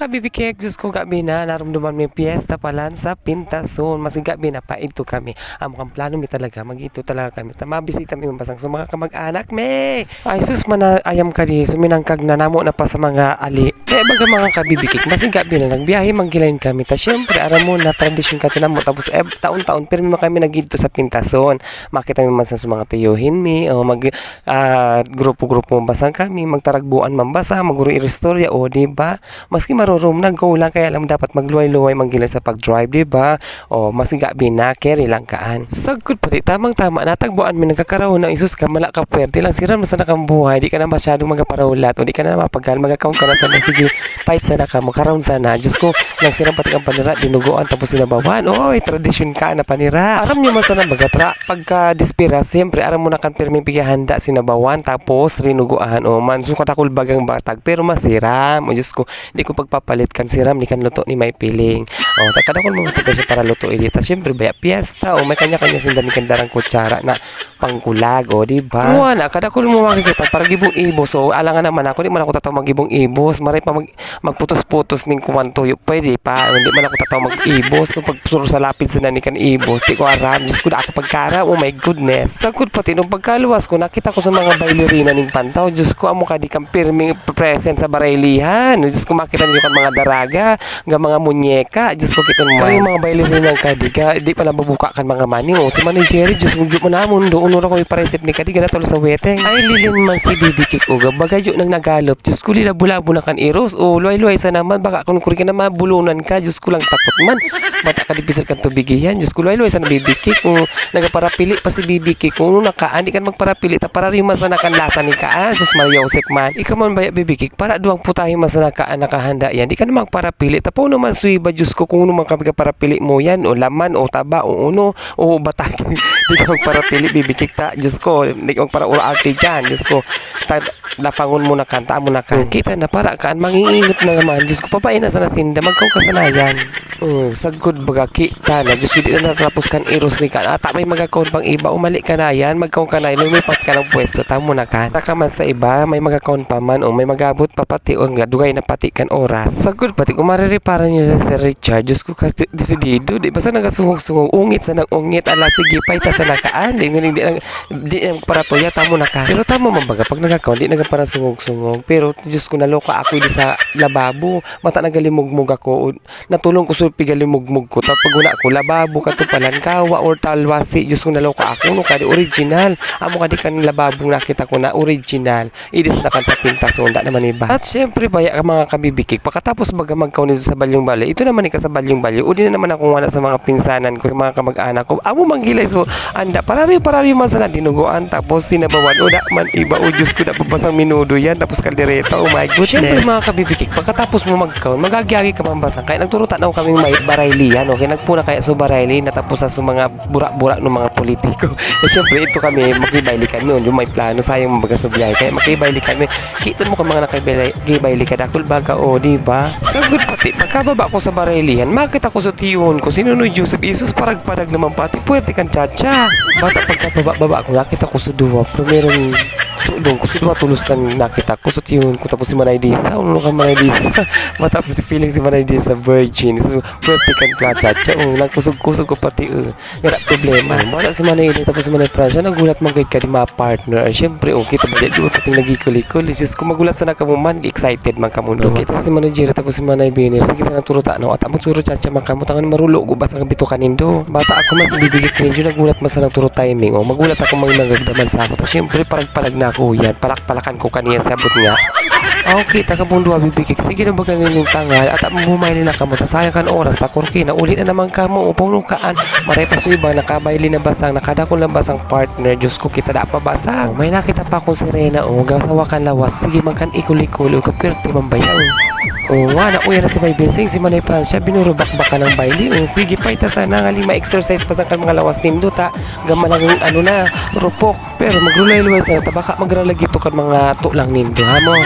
mga kabibikek, Diyos ko gabi na, narumduman may piyesta palan sa Pintason. Mas gabi na pa, ito kami. Ang mukhang plano mi talaga, mag ito talaga kami. Tama, bisita mi basang sa mga kamag-anak, me. Ay, sus, mana, ayam ka di, suminangkag na namo na pa sa mga ali. Eh, baga mga kabibikek, mas gabi na, nagbiyahe manggilayin kami. Ta, syempre, aram mo na, tradisyon ka tinamo. Tapos, eh, taon-taon, pero mi kami nagito sa Pintason. Makita mi man sa mga tiyuhin mi, o mag, ah, grupo-grupo basang kami, magtaragbuan mambasa, maguro irestorya, o, di ba? Maski marurum na go lang kaya alam dapat magluway-luway manggila sa pag-drive, di ba? O mas gabi na carry lang kaan. Sagkod pati tamang tama natagbuan mi nagkakaroon ng isus ka mala ka pwerte lang siram na sana kang buhay, di ka na masyadong magaparawlat o di ka na mapagal magakaon ka na sana sige fight sana ka mo karoon sana. Diyos ko, nang siram pati ang panira dinuguan tapos sinabawan. Oy, tradisyon ka na panira. Aram niyo man sana bagatra pagka dispira, siyempre aram mo na kan permi pigahanda sinabawan tapos rinuguan o man sukat akul bagang batag pero masiram. O Diyos ko, di ko pagpapalit kan siram ni kan luto ni may piling. O takada ko mo matigas siya para luto ini. Tas syempre baya piyesta o may kanya-kanya sinda ni kandarang kutsara na pangkulag o di ba? Wala kada ko mo makikita para gibong ibos o alangan naman ako di man ako tataw magibong ibos. Maray pa mag, magputos-putos ning kumantuyo. Pwede pa hindi man ako tataw mag-ibos. So pagpusuro sa lapid sa nani kan ibos. Di ko aram. Diyos ko na ako pagkara. Oh my goodness. Sagkod pati nung pagkaluwas ko nakita ko sa mga bailerina ning pantaw. Diyos ko amo ka di kang pirming present sa baraylihan. Diyos ko makita niyo kan mga daraga, nga mga munyeka. Diyos ko kita mo. Kaya mga bailerina ka di ka di pa nababuka kan mga mani. Oh, si Manny Jerry, Diyos ko mo namon do unura ko iparesip ni kadi ganatolo sa weteng. Ay lilin man si Bibi Kik uga. Bagay nang nagalop. Diyos ko lila bulabo na kan iros. O luay-luay sa naman baka kung kuri ka na mabulunan ka. Diyos ko lang takot man. Bata ka dipisal kan tubigihan. Diyos ko luay-luay sa na Bibi Kik. Kung nagaparapili pa si Bibi Kik. Kung nakaan di kan magparapili ta para rin man sa nakan lasa ni kaan. Sus Maria Josep man. Ikaw man baya Bibi Kik. Para duwang putahin man sa yan. Di ka na magparapili. Tapo naman suiba Diyos ko kung naman kami ka parapili mo yan. O laman o taba o uno o bataki. di ka magparapili Bibi Kik ta. Diyos ko. Di ka magpara ura arte dyan. Diyos ko. Ta, lafangon mo na kanta mo na kan. Kita na para kaan mangingingot na naman. Diyos ko papain na sa nasinda. Magkaw kasanayan. Uh, sagod baga kita na. Diyos ko di na natapos kan iros ni kan. Ata may magakaon pang iba. Umali ka na yan. Magkaon ka na. Lumipat ka ng pwesto. Tamo na kan. Taka man sa iba. May magakaon pa man. O may magabot pa pati. O nga dugay na pati kan oras. Sagod pati. Kung maririparan niyo sa Sir Richard. Diyos ko kasi desidido. Di basta nagasungog-sungog. Ungit sa nag-ungit. Ala sige pa ita sa nakaan. Di nga di, di, di, di para tuya. Tamo na ka. Pero tamo man baga. Pag nagakaon. Di naga para sungog-sungog. Pero Diyos ko naloka ako di sa lababo. Mata nagalimugmug ako. Natulong ko sulpi galimugmug ko. Tapos pag una ko, lababo ka to palan kawa or talwasi. Diyos ko naloka ako. No, kadi original. Amo kadi kan lababo nakita ko na original. Idi sa nakan sa pintas. So, naman iba. At syempre baya ang mga kabibikik. Pagkatapos baga magkaon nito sa balyong bali. Ito naman ika sa balyong bali. Udi na naman ako wala sa mga pinsanan ko, mga kamag-anak ko. Amo manggilay. So, anda. Parari, parari man sana dinuguan. Tapos sinabawan. O da man iba. O Diyos ko na babasang minudo yan. Tapos kaldereta. Oh my goodness. Syempre mga kabibikik. Pagkatapos mo magkaon, magagyagi ka mambasang. Kaya nagturutan ako kaming may baraylian. Okay, nagpuna kaya sa barayli. Natapos sa mga burak-burak ng mga politiko. Eh, syempre ito kami, makibayli kami. Yung may plano, sayang mabaga sa biyahe. Kaya makibayli kami. Kita mo ka mga nakibayli ka. Dakul baga o, di ba? Sagot pati, pagkababa ko sa baraylian, makita ko sa tiyon ko. Sino no Joseph Isus, parag-parag naman pati. Puwerte kang chacha. Bata pagkababa-baba ko, nakita ko sa duwa. Pero meron sulong ko sino tulos kan nakita? Ko sa yun ko tapos si Manay Disa. Ulo kan Manay Disa. Matapos si feeling si Manay Disa. Virgin. So pwede kan placha cha oh nagkusog-kusog ko pati uh, problema. Mana si Manay Disa tapos si Manay Francia nagulat man kay ka di mga partner. Syempre oh kita ba di ba pating nagikulikul just kung magulat sana ka mo man excited man ka mo no kita si Manay Jerry tapos si Manay Binir sige sana turuta no? At amot suro chacha man ka mo. Tangan marulo go basta bito kanindo bata ako man sa bibigit ko yun nagulat man sa turo timing. Oh magulat ako mang nagagdaman sa ako tapos syempre parag-palag na ako yan. Palak-palakan ko kaniya sabot nga Okay, taga mundo bibigik. Sige na ba ganun yung tangal at ang bumay nila kamo. Ta sayang kan oras ta kurki na ulit na naman kamo upang kaan. Maray pa sa iba nakabayli na basang nakadakon lang basang partner. Diyos ko kita da pa basang. May nakita pa akong sirena o gasawa kan lawas. Sige man kan ikul-ikul o kapirti man bayaw. O nga na uya na si May Binsing si Manay Francia binurubak-bak ka ng baili. O sige pa ita sana nga lima exercise pa sa kan mga lawas nindo ta. Gamalang ano na rupok. Pero magrulay-luway sa ta baka magralagi to kan mga tulang nindo ha mo.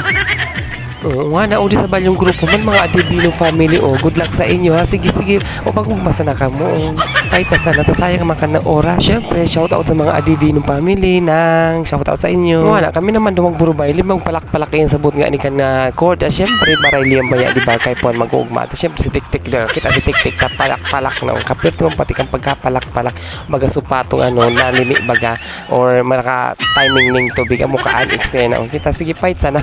Oo nga, nauli sa balyong grupo man, mga Adibino family, oh. Good luck sa inyo, ha? Sige, sige. O, magbasa na ka mo. oh. Paita sana tasayang makan ng oras. Syempre, shoutout sa mga adidi ng family ng shoutout sa inyo. Wala, kami naman dumang burubay, limang palak-palakin sa but nga ni kan nga court. Ah, syempre, baray liyang baya, di ba? Kay Puan mag-uugma. At syempre, si Tik-Tik na, kita si Tik-Tik na palak-palak na. Kapit mo pati kang pagkapalak-palak. Baga supatong ano, nalimi baga. Or maraka timing ning tubig. Amo kaan eksena. Kita, sige, fight sana.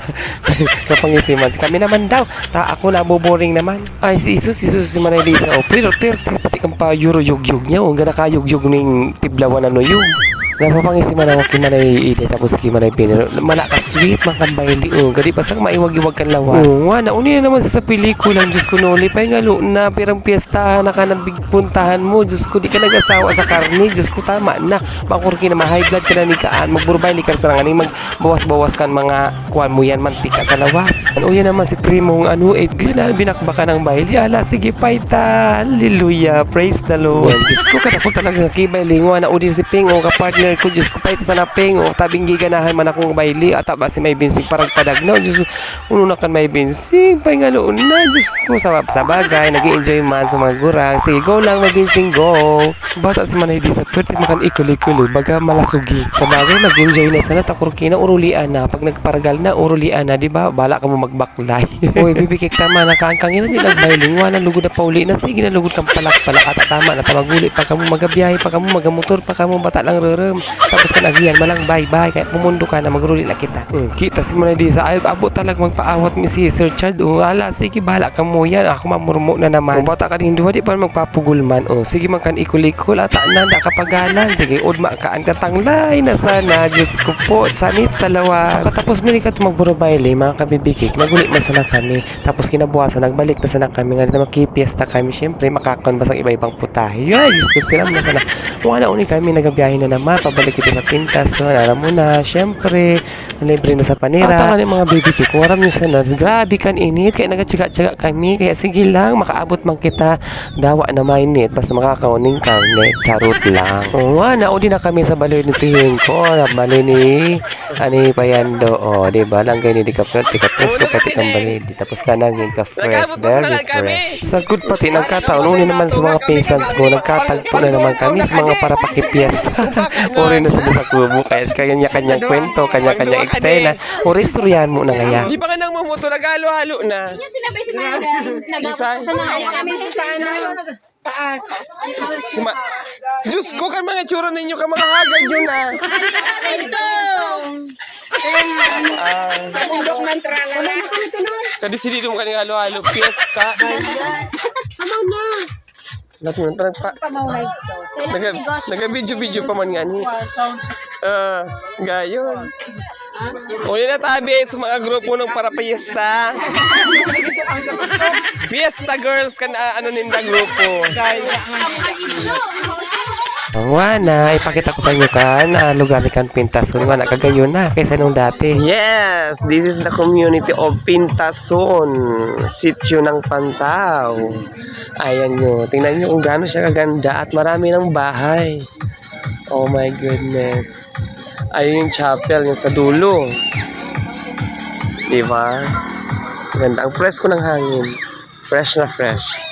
Kapangisiman. Kami naman daw. Ta, ako na boring naman. Ay, si Isus, si Isus si Manay Lisa. O, pero, pero, pero, pati kang pa euro yug-yug niya. O, gana ka yug-yug ning tiblawan ano yung. Napapangisiman ako kimanay ide tapos kimanay pinero. Mala ka sweet makambay di o. Gadi pa sa maiwag-iwag kan lawas. Oo nga, nauni na naman sa pelikula. Diyos ko nuli. Pa nga lo, na pirang piyestahan na ka ng big puntahan mo. Diyos ko, di ka nag-asawa sa karne. Diyos ko, tama na. Makurki na ma-high blood ka na ni kaan. Magburbay ni ka sa magbawas-bawas kan mga kuwan mo yan, mantika sa lawas. Ano yan naman si Primong ano, eh, na binakbaka ng baili. Ala, sige, paita. Hallelujah. Praise the Lord. Diyos ko, kada ko talaga kibay lingwa na udin si Ping o kapartner ko. Diyos ko, paita sa naping o tabing giganahan man akong baili. At ba si may binsing parang padagnaw. Diyos ko, uno na kan may binsing. Pahingaloon na. Diyos ko, sa, sa bagay. nag enjoy man sa mga gurang. Sige, go lang, may binsing, go. Bata si Manay di sa pwede makan ikuli-kuli. Baga malasugi. Sa bagay, nag-enjoy na sana. Takurkina, urulian na. Pag nagparagal na, urulian na. Di ba? Bala ka mo magbaklay. Uy, bibikik tama na kaangkang ina nila bailing. Wala lugod na pauli na. Sige na lugod kang palak-palak. At tama na tamaguli pa kamo magabiyahe pa kamo magamotor pa kamo bata lang rerem. Tapos kan agiyan malang bye-bye. Kaya pumundo ka na magruli na kita. Hmm, kita si Manay di sa ay abo talag magpaawat mi si Sir Chad. Oh, ala sige bala ka mo yan. Ako mamurmo na naman. Kung bata ka din duwa di pa magpapugulman. Oh, sige man kan ikulikul at na na kapagalan. Sige udma kaan ka tanglay na sana. Diyos ko po. Sanit sa lawas. Katapos mili ka tumagburo baile mga kabibikik. Naguli na sana kami. Tapos kinabukasan nagbalik na sana kami. Nga na makipiesta kami. Siyempre makakon basang iba-ibang putahe. Ay, Diyos ko sila na sana. Wala uni kami nagabiyahe na naman. Pabalik ito sa pintas. So, alam mo na. Siyempre, libre na sa panira. At ako mga bibikik. Waram nyo sana. Grabe kan init. Kaya nagatsiga-tsiga kami. Kaya sige lang. Makaabot man kita. Dawa na mainit. Basta makakauning karne. Charot lang. Oo nga. Naudi na kami sa baloy ni Tihin ko. Baloy ni Ani Payando. O, di ba? Lang ganyan di ka fresh. Di ka fresh ko pati kang baloy. Di tapos ka nang ka fresh. Very fresh. Sa good pati nagkataon. Uni naman sa mga pinsans ko. Nagkatagpo na naman kami sa mga para pakipiyas. Uri na sila sa kubo. Kaya kanya-kanyang kwento. Kanya-kanyang eksena. Uri istoryahan mo na ngaya. Di pa ka nang mamuto, nagalo-halo na. Yung sinabay si Manda, nag-sanay kami sa ano, taas. Si Ma- Diyos ko, kan mga tsura ninyo ka mga hagad yun ah. Ito! Bundok ng tralala. Kadi sini dum kani halo-halo fiesta. Lahat mo nang pa. Naga, naga video video pa man nga ni. Ah, gayon. Uli na tabi sa mga grupo ng para fiesta. Fiesta girls kan ah, ano ninda grupo. Ang wana, ipakita ko sa inyo kan, ah, lugar ni kan Pintas. Kung wana, kagayon na kaysa nung dati. Yes, this is the community of Pintason, sityo ng Pantaw. Ayan nyo, tingnan nyo kung gaano siya kaganda at marami ng bahay. Oh my goodness. Ayun yung chapel, yung sa dulo. Diba? Ganda. Ang fresh ko ng hangin. Fresh na fresh.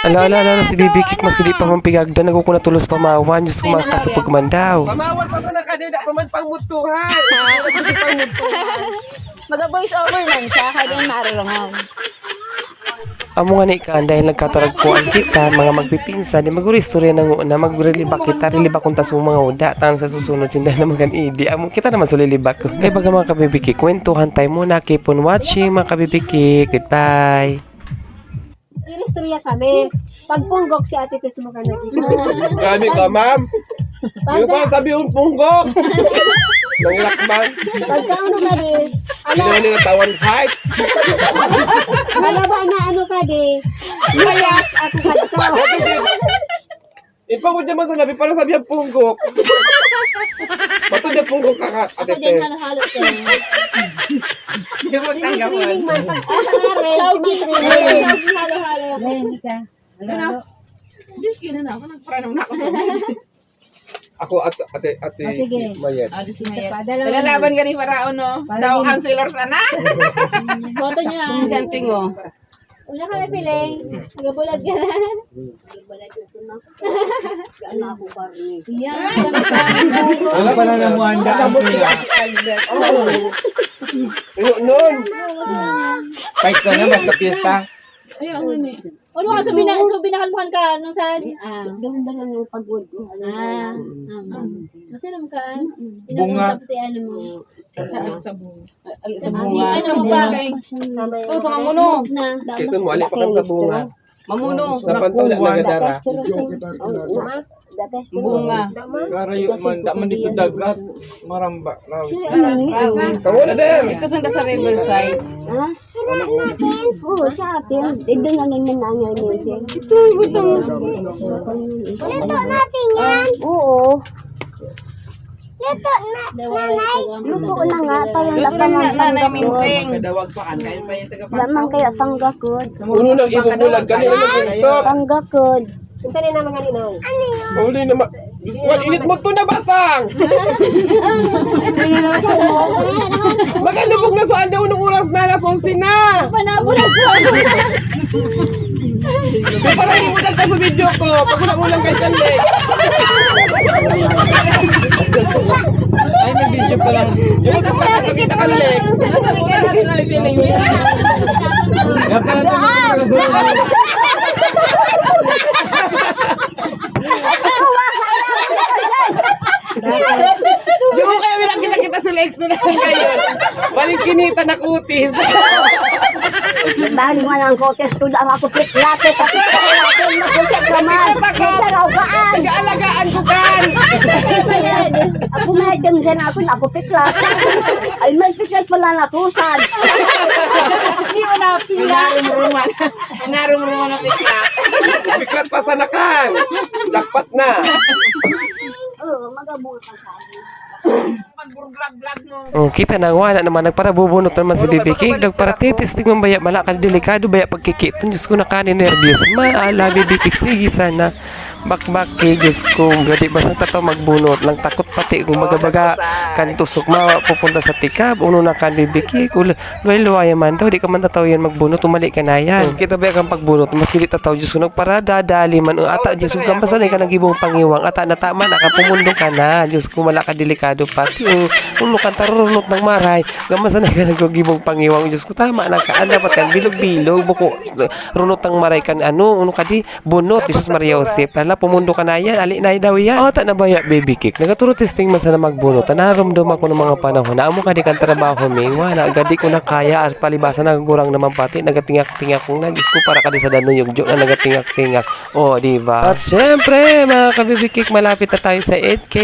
Ala, ala, ala, si Bibi Kik, mas hindi pa mampigagda, nagkukuna tulos pamawan, Diyos ko makasupag man daw. Pamawal pa sa nakadida, paman pangmutuhan. Mag-voice over man siya, kaya din marunong. Amo nga ni kan dahil nagkataragpuan kita, mga magpipinsa, di maguro istorya ng una, magreliba kita, reliba kung taso mga uda, tan sa susunod sinda na magan idi. Amo kita naman suliliba ko. Kaya baga mga kabibiki, kwentuhan tayo muna, keep on watching mga kabibiki. Goodbye. Inistorya kami. Pagpunggok si Ate Tess mo ka na dito. Grabe ka, ma'am. Yung pa tabi yung punggok. Nangilakbang. Pagka ano ka di, Hindi naman nila tawan hype. malaba na ano ka di, layas ako ka dito. Ipagod niya masalabi para sabi ang punggok. Bato niya punggok ka ka, ate Kaya din te. halo-halo ko. Training man. Pagsasari, training. Halo-halo. Ako at ate ate Ah, sige. Mayet. Padala mo. Nalalaban ka ni Faraon, no? Daw councilor sana. Boto niya. Una ka may piling. Nagabulag ka na. Yan. Wala pa na namuhanda ang pila. Noon. Kahit sana basta piyesta. Ano ka, so, bina, so binakalmuhan ka nung sa... Ah. Doon na lang yung pagod. Ah. Ah. Masiram ka. Bunga. Tapos si ano mo. Sa bunga. Sa bunga. Ano mo ba? Oh, sa mamuno. Na. Kito mo, ali pa ka sa bunga. Mamuno. Napanto na nagadara. Bunga. Karayo man, da man dito dagat. Maramba. Kamu na din. Ito sanda sa riverside. Ha? Oo, sa akin. Eh, doon na lang nangyay niyo siya. Luto natin yan. Oo. Luto na. Luto na nga. Parang Ito lakan naman ng na na tanggakod. minsing. Lamang kaya tanggakod. Uno nang ibubulag kanina na stop. Tanggakod. Uli na ma... Wal, init mo to na basang! Magalubog na sa aldaw ng oras na, alas 11 na! Panabulag ko. Di para hindi mo dagdag sa video ko, pag ulang kay Sanle. Ay, may video pa lang. Yung magpapakita ka, Lex. Kaya pala naman pala Di mo kaya bilang kita-kita sa Lex na lang ngayon. Baling kinita na kutis. Bali mo lang kotes to lang ako piklate. Tapos piklate. Makulit naman. Saraugaan. Nag-aalagaan ko kan. Ako dyan ako na ako piklat. Ay, may piklat pala na tusan. Hindi mo na pila. Narumruman. Narumruman na pila. Biklat pa sa nakan. Jackpot na. Oo, magabunga ka sa akin. Oh, kita na wala naman nagpara bubunot naman si Bibi Cake nagpara titis tingman baya malakal delikado baya pagkikit. Diyos ko na kanin nervyos. Maala Bibi sige sana. Bakbak kay Diyos ko gadi basta tato magbunot? Lang takot pati kung magabaga kan tusok ma pupunta sa tikab uno na kan Bibi ul luay luay man daw di ka man tataw yan magbunot umali ka na yan. Kita ba kang pagbunot mas hindi tataw Diyos ko nagpara dadali man ata Diyos ko kambasan ka nagibong pangiwang. Ata na tama nakapumundo ka na. Diyos ko malaka delikado pati o ulo kan tarunot ng maray. Gamasan ka nagigibong pangiwang. Diyos ko tama na ka. Ano dapat kan bilog-bilog. Buko runot ng maray kan ano uno ka di? Bunot Jesus Maria Josep hala pumundo ka na yan. Ali na daw yan. Oh ta na baya baby cake? Nagaturo testing man sana magbunot. Naramdam ako ng mga panahon na amo ka di kan trabaho ming. Wala gadi ko na kaya. At palibasan nagagurang naman pati. Nagatingak-tingak ko na. Diyos ko para ka di sa danon yung joke na nagatingak-tingak oh di ba? At syempre mga kabibikik malapit na tayo sa 8k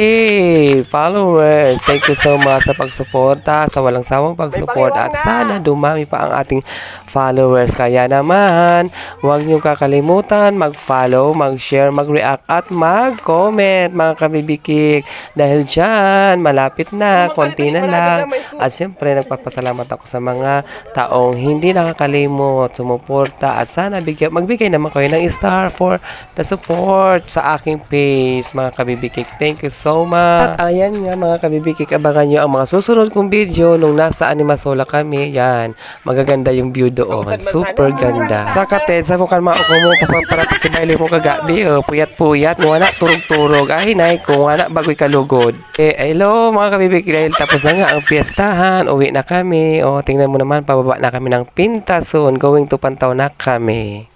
followers. Thank you so much sa pagsuporta sa walang sawang pagsupport at sana dumami pa ang ating followers. Kaya naman huwag niyong kakalimutan mag-follow mag-share mag-react at mag-comment mga kabibikik. Dahil dyan malapit na konti na lang. at syempre nagpapasalamat ako sa mga taong hindi nakakalimot sumuporta. At sana bigyan, magbigay naman kayo ng star for the support sa aking page mga kabibikik. Thank you so much. at ayan nga mga kabibikik abangan nyo ang mga susunod kong video nung nasa Animasola kami. Yan. Magaganda yung view doon. Super ganda. Sa kated sa mukan mga ko mo papaparapit ka baile mo kagabi. Oh, puyat puyat mo na turog-turog. Ay nay kung wala bagoy kalugod. Eh hello mga kabibikik dahil tapos na nga ang piyestahan. Uwi na kami. O tingnan mo naman pababa na kami ng pintason going to pantaw na kami